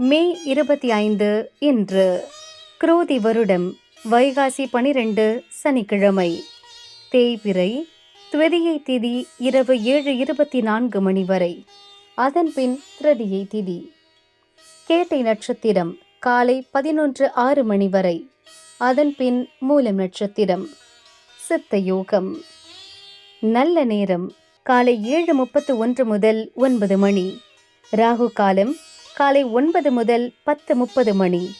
மே இருபத்தி ஐந்து இன்று. குரோதி வருடம் வைகாசி பனிரெண்டு சனிக்கிழமை. தேய்பிறை துவதியை திதி இரவு ஏழு இருபத்தி நான்கு மணி வரை. அதன்பின் திரதியை திதி. கேட்டை நட்சத்திரம் காலை பதினொன்று ஆறு மணி வரை. அதன்பின் மூலம் நட்சத்திரம். சித்த யோகம். நல்ல நேரம் காலை ஏழு முப்பத்து ஒன்று முதல் ஒன்பது மணி. ராகு காலம் காலை ஒன்பது முதல் பத்து முப்பது மணி.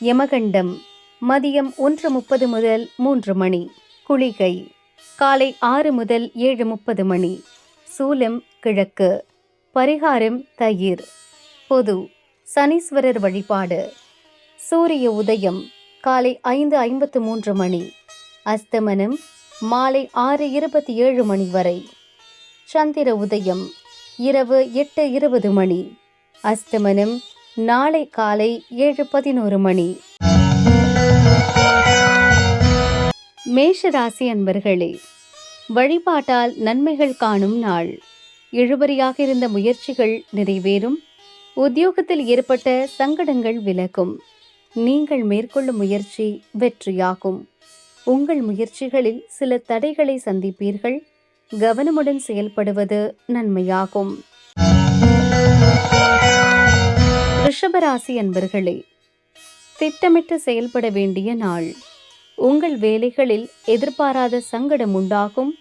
யமகண்டம் மதியம் ஒன்று முப்பது முதல் மூன்று மணி. குளிகை காலை ஆறு முதல் ஏழு முப்பது மணி. சூலம் கிழக்கு பரிகாரம் தயிர். பொது சனீஸ்வரர் வழிபாடு. சூரிய உதயம் காலை ஐந்து ஐம்பத்து மூன்று மணி. அஸ்தமனம் மாலை ஆறு இருபத்தி ஏழு மணி வரை. சந்திர உதயம் இரவு எட்டு இருபது மணி. அஸ்தமனம் நாளை காலை ஏழு பதினோரு மணி. மேஷராசி அன்பர்களே வழிபாட்டால் நன்மைகள் காணும் நாள். இழுபறியாக இருந்த முயற்சிகள் நிறைவேறும். உத்தியோகத்தில் ஏற்பட்ட சங்கடங்கள் விலகும். நீங்கள் மேற்கொள்ளும் முயற்சி வெற்றியாகும். உங்கள் முயற்சிகளில் சில தடைகளை சந்திப்பீர்கள். கவனமுடன் செயல்படுவது நன்மையாகும். கும்பராசி அன்பர்களே திட்டமிட்டு செயல்பட வேண்டிய நாள். உங்கள் வேலைகளில் எதிர்பாராத சங்கடம் உண்டாகும்.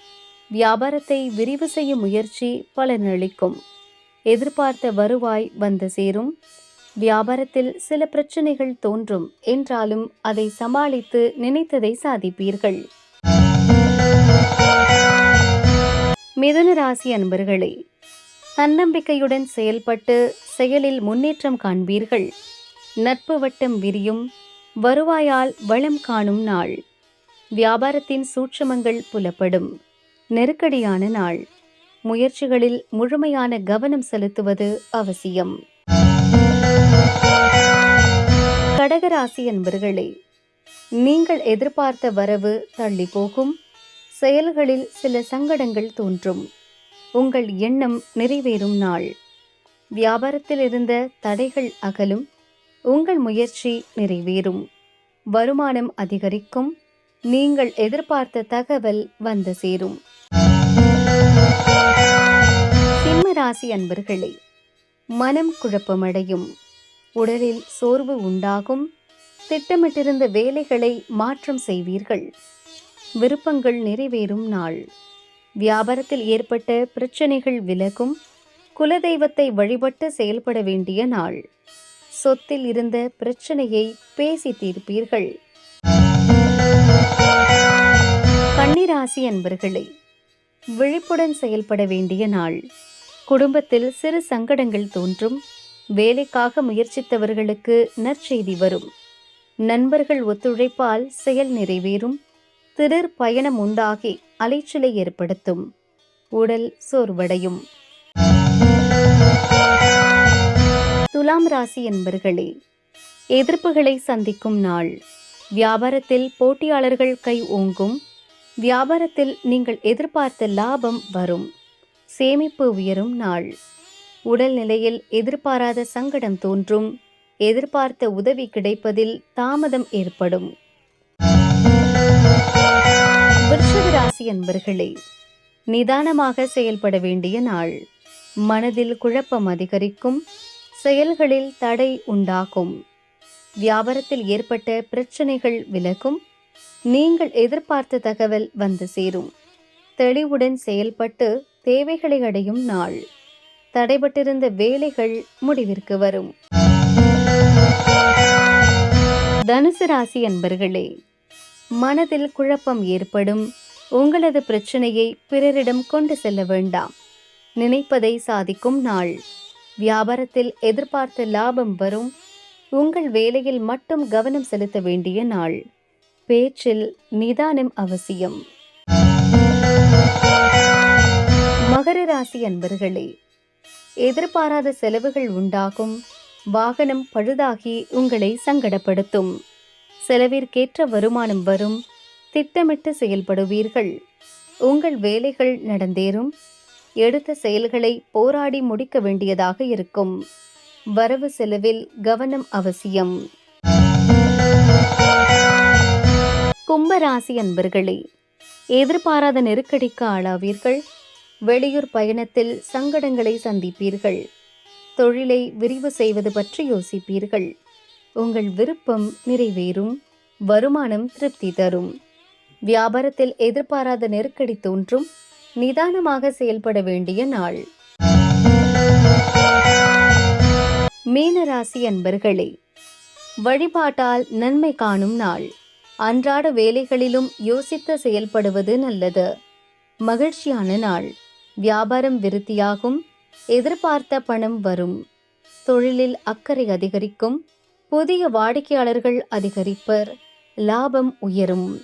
வியாபாரத்தை விரிவு செய்யும் முயற்சி பலனளிக்கும். எதிர்பார்த்த வருவாய் வந்து சேரும். வியாபாரத்தில் சில பிரச்சனைகள் தோன்றும். என்றாலும் அதை சமாளித்து நினைத்ததை சாதிப்பீர்கள். மிதுன ராசி அன்பர்களே தன்னம்பிக்கையுடன் செயல்பட்டு செயலில் முன்னேற்றம் காண்பீர்கள். நட்பு வட்டம் விரியும் வருவாயால் வளம் காணும் நாள். வியாபாரத்தின் சூட்சமங்கள் புலப்படும் நெருக்கடியான நாள். முயற்சிகளில் முழுமையான கவனம் செலுத்துவது அவசியம். கடகராசி அன்பர்களே நீங்கள் எதிர்பார்த்த வரவு தள்ளி போகும் செயல்களில் சில சங்கடங்கள் தோன்றும். உங்கள் எண்ணம் நிறைவேறும் நாள். வியாபாரத்தில் இருந்த தடைகள் அகலும் உங்கள் முயற்சி நிறைவேறும். வருமானம் அதிகரிக்கும் நீங்கள் எதிர்பார்த்த தகவல் வந்து சேரும். சிம்ம ராசி அன்பர்களே மனம் குழப்பமடையும். உடலில் சோர்வு உண்டாகும். திட்டமிட்டிருந்த வேலைகளை மாற்றம் செய்வீர்கள். விருப்பங்கள் நிறைவேறும் நாள். வியாபாரத்தில் ஏற்பட்ட பிரச்சனைகள் விலகும் குலதெய்வத்தை வழிபட்டு செயல்பட வேண்டிய நாள். சொத்தில் இருந்த பிரச்சனையை பேசி தீர்ப்பீர்கள். கன்னிராசி அன்பர்களே விழிப்புடன் செயல்பட வேண்டிய நாள். குடும்பத்தில் சிறு சங்கடங்கள் தோன்றும் வேலைக்காக முயற்சித்தவர்களுக்கு நற்செய்தி வரும். நண்பர்கள் ஒத்துழைப்பால் செயல் நிறைவேறும் திடர் பயணம் உண்டாகி அலைச்சலை ஏற்படுத்தும். உடல் சோர்வடையும். துலாம் ராசி என்பர்களே எதிர்ப்புகளை சந்திக்கும் நாள். வியாபாரத்தில் போட்டியாளர்கள் கை ஓங்கும். வியாபாரத்தில் நீங்கள் எதிர்பார்த்த லாபம் வரும். சேமிப்பு உயரும் நாள். உடல்நிலையில் எதிர்பாராத சங்கடம் தோன்றும். எதிர்பார்த்த உதவி கிடைப்பதில் தாமதம் ஏற்படும். ராசி அன்பர்களே நிதானமாக செயல்பட வேண்டிய நாள். மனதில் குழப்பம் அதிகரிக்கும் செயல்களில் தடை உண்டாகும். வியாபாரத்தில் ஏற்பட்ட பிரச்சனைகள் விலகும் நீங்கள் எதிர்பார்த்த தகவல் வந்து சேரும். தெளிவுடன் செயல்பட்டு தேவைகளை அடையும் நாள். தடைபட்டிருந்த வேலைகள் முடிவிற்கு வரும். தனுசு ராசி அன்பர்களே மனதில் குழப்பம் ஏற்படும் உங்களது பிரச்சனையை பிறரிடம் கொண்டு செல்ல வேண்டாம். நினைப்பதை சாதிக்கும் நாள். வியாபாரத்தில் எதிர்பார்த்த லாபம் வரும். உங்கள் வேலையில் மட்டும் கவனம் செலுத்த வேண்டிய நாள். பேச்சில் நிதானம் அவசியம். மகர ராசி அன்பர்களே எதிர்பாராத செலவுகள் உண்டாகும். வாகனம் பழுதாகி உங்களை சங்கடப்படுத்தும். செலவிற்கேற்ற வருமானம் வரும். திட்டமிட்டு செயல்படுவீர்கள். உங்கள் வேலைகள் நடந்தேறும். எடுத்த செயல்களை போராடி முடிக்க வேண்டியதாக இருக்கும். வரவு செலவில் கவனம் அவசியம். கும்பராசி அன்பர்களே எதிர்பாராத நெருக்கடிக்கு ஆளாவீர்கள். வெளியூர் பயணத்தில் சங்கடங்களை சந்திப்பீர்கள். தொழிலை விரிவு செய்வது பற்றி யோசிப்பீர்கள். உங்கள் விருப்பம் நிறைவேறும். வருமானம் திருப்தி தரும். வியாபாரத்தில் எதிர்பாராத நெருக்கடி தோன்றும். நிதானமாக செயல்பட வேண்டிய நாள். மீனராசி அன்பர்களே வழிபாட்டால் நன்மை காணும் நாள். அன்றாட வேலைகளிலும் யோசித்து செயல்படுவது நல்லது. மகிழ்ச்சியான நாள். வியாபாரம் விருத்தியாகும். எதிர்பார்த்த பணம் வரும். தொழிலில் அக்கறை அதிகரிக்கும். புதிய வாடிக்கையாளர்கள் அதிகரிப்பர். லாபம் உயரும்.